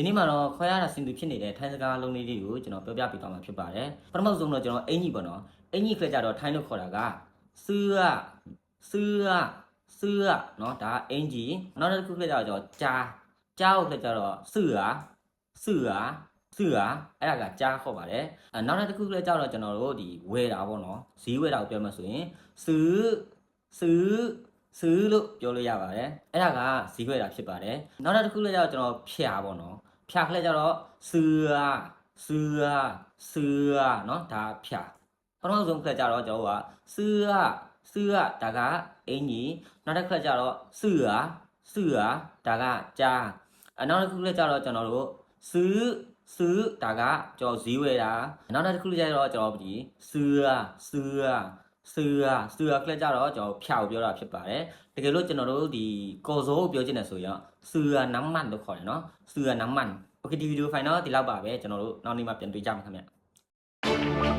ဒီနေ့မှာတော့ခွဲရတာစင်သူဖြစ်နေတဲ့ထိုင်းစကားလုံးလေးတွေကိုကျွန်တော်ပြောပြပေးသွားမှာဖြစ်ပါတယ်ပထမဆုံးတော့ကျွန်တော်အင်ကြီးပေါ့နော်အင်ကြီးခက်ကြတော့ထိုင်းလို့ခေါ်တာကစူးအစူးအစူးအနော်ဒါအင်ကြီးနောက်တစ်ခုခက်ကြတော့ကြာကြာကိုခက်ကြတော့စူးအစူးအစူးအအဲ့ဒါကကြာခေါ်ပါတယ်နောက်တစ်ခုခက်ကြတော့ကျွန်တော်တို့ဒီဝဲတာပေါ့နော်ဈေးဝဲတာကိုပြောမှဆိုရင်စူးစူးစူးလို့ပြောလို့ရပါတယ်အဲ့ဒါကဈေးဝဲတာဖြစ်ပါတယ်နောက်တစ်ခုလည်းကြောင့်ကျွန်တော်ဖြာပေါ့နော် ဖြာခလက်ကြတော့ဆူအာဆူအာဆူအာเนาะဒါဖြာပထမဆုံးခလက်ကြတော့ကျွန်တော်ကဆူအာဆူအာဒါကအင်ကြီးနောက်တစ်ခလက်ကြတော့ဆူအာဆူအာဒါကဂျာအနောက်တစ်ခုလက်ကြတော့ကျွန်တော်တို့ဆူဆူဒါကကျွန်တော်ဈေးဝယ်တာနောက်တစ်ခုလက်ကြတော့ကျွန်တော်ဒီဆူအာဆူအာ ဆူအာဆူအာခလက်ကြတော့ကျွန်တော်ဖြာကိုပြောတာဖြစ်ပါတယ်တကယ်လို့ကျွန်တော်တို့ဒီကော်စိုးကိုပြောချင်တယ်ဆိုရင်ဆူအာနမ်မန်လို့ခေါ်တယ်เนาะဆူအာနမ်မန် โอเคဒီဗီဒီယိုဖိုင်တော့ဒီလောက်ပါပဲကျွန်တော်တို့နောက်နေ့မှပြန်တွေ့ကြမှာခင်ဗျ